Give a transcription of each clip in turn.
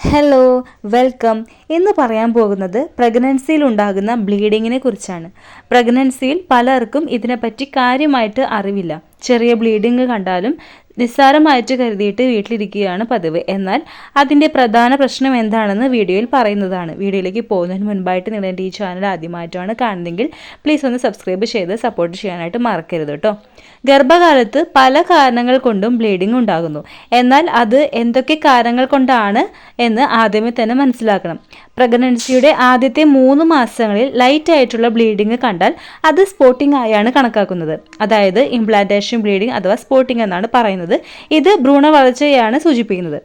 Hello welcome ഇന്ന് പറയാൻ പോകുന്നത് പ്രഗ്നൻസിയിൽ ഉണ്ടാകുന്ന ബ്ലീഡിങ്ങിനെ കുറിച്ചാണ്. പ്രഗ്നൻസിയിൽ പലർക്കും ഇതിനെപ്പറ്റി കാര്യമായിട്ട് അറിവില്ല. ചെറിയ ബ്ലീഡിങ് കണ്ടാലും നിസ്സാരമായിട്ട് കരുതിയിട്ട് വീട്ടിലിരിക്കുകയാണ് പതിവ്. എന്നാൽ അതിന്റെ പ്രധാന പ്രശ്നം എന്താണെന്ന് വീഡിയോയിൽ പറയുന്നതാണ്. വീഡിയോയിലേക്ക് പോകുന്നതിന് മുൻപായിട്ട് നിങ്ങൾ എന്റെ ഈ ചാനൽ ആദ്യമായിട്ടാണ് കാണുന്നതെങ്കിൽ പ്ലീസ് ഒന്ന് സബ്സ്ക്രൈബ് ചെയ്ത് സപ്പോർട്ട് ചെയ്യാനായിട്ട് മറക്കരുത് കേട്ടോ ഗർഭകാലത്ത് പല കാരണങ്ങൾ കൊണ്ടും ബ്ലീഡിംഗ് ഉണ്ടാകുന്നു. എന്നാൽ അത് എന്തൊക്കെ കാരണങ്ങൾ കൊണ്ടാണ് എന്ന് ആദ്യമേ തന്നെ മനസ്സിലാക്കണം. പ്രഗ്നൻസിയുടെ ആദ്യത്തെ മൂന്ന് മാസങ്ങളിൽ ലൈറ്റ് ആയിട്ടുള്ള ബ്ലീഡിംഗ് കണ്ടാൽ അത് സ്പോട്ടിംഗ് ആയാണ് കണക്കാക്കുന്നത്. അതായത് ഇംപ്ലാന്റേഷൻ ബ്ലീഡിംഗ് അഥവാ സ്പോട്ടിംഗ് എന്നാണ് പറയുന്നത്. ഇത് ഭ്രൂണ വളർച്ചയാണ് സൂചിപ്പിക്കുന്നത്.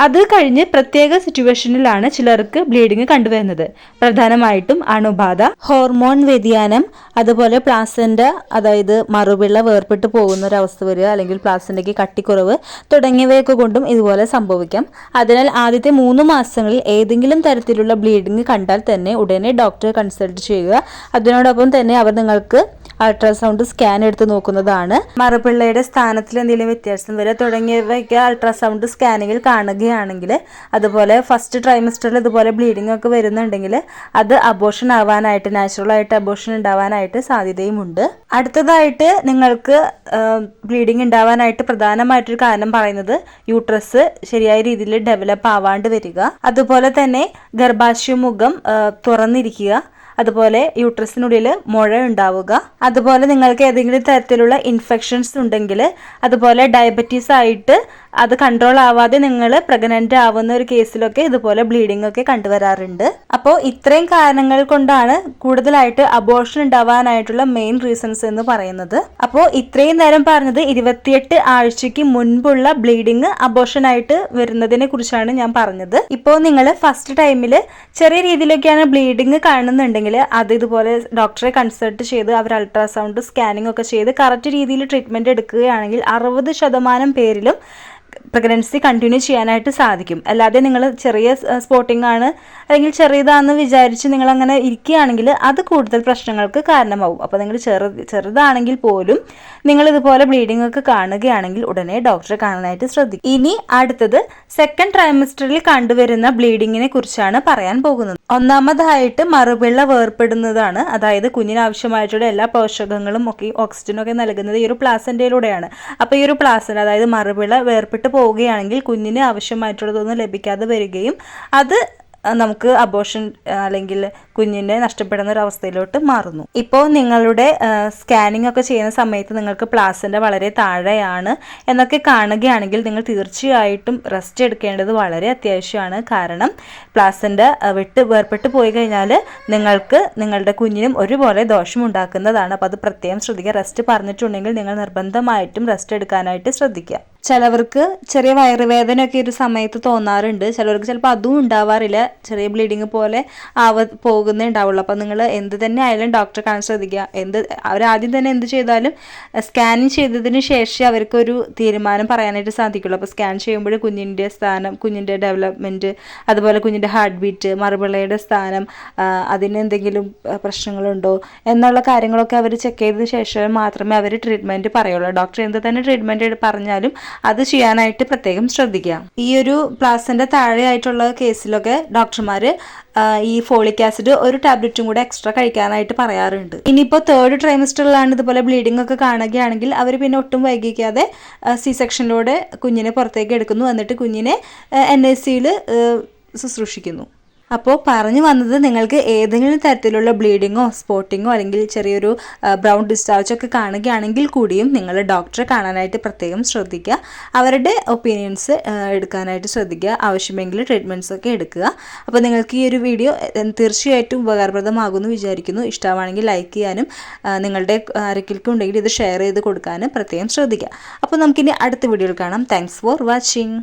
അത് കഴിഞ്ഞ് പ്രത്യേക സിറ്റുവേഷനിലാണ് ചിലർക്ക് ബ്ലീഡിങ് കണ്ടുവരുന്നത്. പ്രധാനമായിട്ടും അണുബാധ ഹോർമോൺ വ്യതിയാനം അതുപോലെ പ്ലാസന്റ അതായത് മറുപിള്ള വേർപെട്ട് പോകുന്ന ഒരു അവസ്ഥ വരിക അല്ലെങ്കിൽ പ്ലാസന്റയ്ക്ക് കട്ടിക്കുറവ് തുടങ്ങിയവയൊക്കെ കൊണ്ടും ഇതുപോലെ സംഭവിക്കാം. അതിനാൽ ആദ്യത്തെ മൂന്ന് മാസങ്ങളിൽ ഏതെങ്കിലും തരത്തിലുള്ള ബ്ലീഡിങ് കണ്ടാൽ തന്നെ ഉടനെ ഡോക്ടറെ കൺസൾട്ട് ചെയ്യുക. അതിനോടൊപ്പം തന്നെ അവർ നിങ്ങൾക്ക് അൾട്രാസൗണ്ട് സ്കാൻ എടുത്ത് നോക്കുന്നതാണ്. മറുപിള്ളയുടെ സ്ഥാനത്തിൽ എന്തെങ്കിലും വ്യത്യാസം വരെ തുടങ്ങിയവയ്ക്ക് അൾട്രാസൗണ്ട് സ്കാനിങ്ങിൽ കാണുകയാണെങ്കിൽ അതുപോലെ ഫസ്റ്റ് ട്രൈമസ്റ്ററിൽ ഇതുപോലെ ബ്ലീഡിംഗ് ഒക്കെ വരുന്നുണ്ടെങ്കിൽ അത് അബോഷൻ ആവാനായിട്ട് നാച്ചുറൽ ആയിട്ട് അബോഷൻ ഉണ്ടാവാനായിട്ട് സാധ്യതയുമുണ്ട്. അടുത്തതായിട്ട് നിങ്ങൾക്ക് ബ്ലീഡിംഗ് ഉണ്ടാവാനായിട്ട് പ്രധാനമായിട്ടൊരു കാരണം പറയുന്നത് യൂട്രസ് ശരിയായ രീതിയിൽ ഡെവലപ്പ് ആവാണ്ട് വരിക. അതുപോലെ തന്നെ ഗർഭാശയമുഖം തുറന്നിരിക്കുക. അതുപോലെ യൂട്രസിനുള്ളിൽ മുഴ ഉണ്ടാവുക. അതുപോലെ നിങ്ങൾക്ക് ഏതെങ്കിലും തരത്തിലുള്ള ഇൻഫെക്ഷൻസ് ഉണ്ടെങ്കിൽ അതുപോലെ ഡയബറ്റീസ് ആയിട്ട് അത് കൺട്രോൾ ആവാതെ നിങ്ങൾ പ്രഗ്നന്റ് ആവുന്ന ഒരു കേസിലൊക്കെ ഇതുപോലെ ബ്ലീഡിംഗ് ഒക്കെ കണ്ടുവരാറുണ്ട്. അപ്പോൾ ഇത്രയും കാരണങ്ങൾ കൊണ്ടാണ് കൂടുതലായിട്ട് അബോർഷൻ ഉണ്ടാവാനായിട്ടുള്ള മെയിൻ റീസൺസ് എന്ന് പറയുന്നത്. അപ്പോൾ ഇത്രയും നേരം പറഞ്ഞത് ഇരുപത്തിയെട്ട് ആഴ്ചയ്ക്ക് മുൻപുള്ള ബ്ലീഡിങ് അബോർഷൻ ആയിട്ട് വരുന്നതിനെ കുറിച്ചാണ് ഞാൻ പറഞ്ഞത്. ഇപ്പോൾ നിങ്ങൾ ഫസ്റ്റ് ടൈമിൽ ചെറിയ രീതിയിലൊക്കെയാണ് ബ്ലീഡിങ് കാണുന്നുണ്ടെങ്കിൽ അത് ഇതുപോലെ ഡോക്ടറെ കൺസൾട്ട് ചെയ്ത് അവർ അൾട്രാസൗണ്ട് സ്കാനിങ് ഒക്കെ ചെയ്ത് കറക്റ്റ് രീതിയിൽ ട്രീറ്റ്മെന്റ് എടുക്കുകയാണെങ്കിൽ അറുപത് ശതമാനം പേരിലും പ്രഗ്നൻസി കണ്ടിന്യൂ ചെയ്യാനായിട്ട് സാധിക്കും. അല്ലാതെ നിങ്ങൾ ചെറിയ സ്പോട്ടിംഗ് ആണ് അല്ലെങ്കിൽ ചെറിയതാണെന്ന് വിചാരിച്ച് നിങ്ങൾ അങ്ങനെ ഇരിക്കുകയാണെങ്കിൽ അത് കൂടുതൽ പ്രശ്നങ്ങൾക്ക് കാരണമാവും. അപ്പോൾ നിങ്ങൾ ചെറു ചെറുതാണെങ്കിൽ പോലും നിങ്ങൾ ഇതുപോലെ ബ്ലീഡിംഗ് ഒക്കെ കാണുകയാണെങ്കിൽ ഉടനെ ഡോക്ടറെ കാണാനായിട്ട് ശ്രദ്ധിക്കും. ഇനി അടുത്തത് സെക്കൻഡ് ട്രൈമിസ്റ്ററിൽ കണ്ടുവരുന്ന ബ്ലീഡിങ്ങിനെ കുറിച്ചാണ് പറയാൻ പോകുന്നത്. ഒന്നാമതായിട്ട് മറുപിള്ള വേർപ്പെടുന്നതാണ് അതായത് കുഞ്ഞിന് ആവശ്യമായിട്ടുള്ള എല്ലാ പോഷകങ്ങളും ഒക്കെ ഓക്സിജനും ഒക്കെ നൽകുന്നത് ഈ ഒരു പ്ലാസന്റയിലൂടെയാണ് അപ്പോൾ ഈ ഒരു പ്ലാസന്റ അതായത് മറുപിള്ള വേർപെട്ട് പോവുകയാണെങ്കിൽ കുഞ്ഞിന് ആവശ്യമായിട്ടുള്ളതൊന്നും ലഭിക്കാതെ വരികയും അത് നമുക്ക് അബോഷൻ അല്ലെങ്കിൽ കുഞ്ഞിനെ നഷ്ടപ്പെടുന്ന ഒരു അവസ്ഥയിലോട്ട് മാറുന്നു. ഇപ്പോൾ നിങ്ങളുടെ സ്കാനിംഗ് ഒക്കെ ചെയ്യുന്ന സമയത്ത് നിങ്ങൾക്ക് പ്ലാസിന്റെ വളരെ താഴെയാണ് എന്നൊക്കെ കാണുകയാണെങ്കിൽ നിങ്ങൾ തീർച്ചയായിട്ടും റെസ്റ്റ് എടുക്കേണ്ടത് വളരെ അത്യാവശ്യമാണ്. കാരണം പ്ലാസിന്റെ വിട്ട് വേർപെട്ട് പോയി കഴിഞ്ഞാൽ നിങ്ങൾക്ക് നിങ്ങളുടെ കുഞ്ഞിനും ഒരുപോലെ ദോഷമുണ്ടാക്കുന്നതാണ്. അപ്പോൾ അത് പ്രത്യേകം ശ്രദ്ധിക്കുക. റെസ്റ്റ് പറഞ്ഞിട്ടുണ്ടെങ്കിൽ നിങ്ങൾ നിർബന്ധമായിട്ടും റെസ്റ്റ് എടുക്കാനായിട്ട് ശ്രദ്ധിക്കുക. ചിലവർക്ക് ചെറിയ വയറുവേദനയൊക്കെ ഒരു സമയത്ത് തോന്നാറുണ്ട്. ചിലവർക്ക് ചിലപ്പോൾ അതും ഉണ്ടാവാറില്ല. ചെറിയ ബ്ലീഡിങ് പോലെ ആവ പോകുന്നേ ഉണ്ടാവുള്ളൂ അപ്പോൾ നിങ്ങൾ എന്ത് തന്നെ ആയാലും ഡോക്ടറെ കാണാൻ ശ്രദ്ധിക്കുക. എന്ത് അവരാദ്യം തന്നെ എന്ത് ചെയ്താലും സ്കാനിങ് ചെയ്തതിന് ശേഷം അവർക്കൊരു തീരുമാനം പറയാനായിട്ട് സാധിക്കുള്ളൂ. അപ്പോൾ സ്കാൻ ചെയ്യുമ്പോൾ കുഞ്ഞിന്റെ സ്ഥാനം കുഞ്ഞിന്റെ ഡെവലപ്മെന്റ് അതുപോലെ കുഞ്ഞിന്റെ ഹാർട്ട് ബീറ്റ് മറുപിള്ളയുടെ സ്ഥാനം അതിന് എന്തെങ്കിലും പ്രശ്നങ്ങളുണ്ടോ എന്നുള്ള കാര്യങ്ങളൊക്കെ അവർ ചെക്ക് ചെയ്തതിന് ശേഷം മാത്രമേ അവർ ട്രീറ്റ്മെന്റ് പറയുള്ളൂ. ഡോക്ടർ എന്ത് തന്നെ ട്രീറ്റ്മെന്റ് പറഞ്ഞാലും അത് ചെയ്യാനായിട്ട് പ്രത്യേകം ശ്രദ്ധിക്കുക. ഈ ഒരു പ്ലാസിന്റെ താഴെയായിട്ടുള്ള കേസിലൊക്കെ ഡോക്ടർമാർ ഈ ഫോളിക് ആസിഡ് ഒരു ടാബ്ലറ്റും കൂടെ എക്സ്ട്രാ കഴിക്കാനായിട്ട് പറയാറുണ്ട്. ഇനിയിപ്പോൾ തേർഡ് ട്രൈമസ്റ്ററിലാണ് ഇതുപോലെ ബ്ലീഡിംഗ് ഒക്കെ കാണുകയാണെങ്കിൽ അവർ പിന്നെ ഒട്ടും വൈകിക്കാതെ സി സെക്ഷനിലൂടെ കുഞ്ഞിനെ പുറത്തേക്ക് എടുക്കുന്നു. എന്നിട്ട് കുഞ്ഞിനെ എൻ ഐ സിയിൽ ശുശ്രൂഷിക്കുന്നു. അപ്പോൾ പറഞ്ഞു വന്നത് നിങ്ങൾക്ക് ഏതെങ്കിലും തരത്തിലുള്ള ബ്ലീഡിങ്ങോ സ്പോട്ടിങ്ങോ അല്ലെങ്കിൽ ചെറിയൊരു ബ്രൗൺ ഡിസ്ചാർജ് ഒക്കെ കാണുകയാണെങ്കിൽ കൂടിയും നിങ്ങൾ ഡോക്ടറെ കാണാനായിട്ട് പ്രത്യേകം ശ്രദ്ധിക്കുക. അവരുടെ ഒപ്പീനിയൻസ് എടുക്കാനായിട്ട് ശ്രദ്ധിക്കുക. ആവശ്യമെങ്കിൽ ട്രീറ്റ്മെന്റ്സ് ഒക്കെ എടുക്കുക. അപ്പോൾ നിങ്ങൾക്ക് ഈ ഒരു വീഡിയോ തീർച്ചയായിട്ടും ഉപകാരപ്രദമാകുമെന്ന് വിചാരിക്കുന്നു. ഇഷ്ടമാണെങ്കിൽ ലൈക്ക് ചെയ്യാനും നിങ്ങളുടെ ആരെങ്കിലും ഉണ്ടെങ്കിൽ ഇത് ഷെയർ ചെയ്ത് കൊടുക്കാനും പ്രത്യേകം ശ്രദ്ധിക്കുക. അപ്പോൾ നമുക്കിനി അടുത്ത വീഡിയോയിൽ കാണാം. Thanks for watching.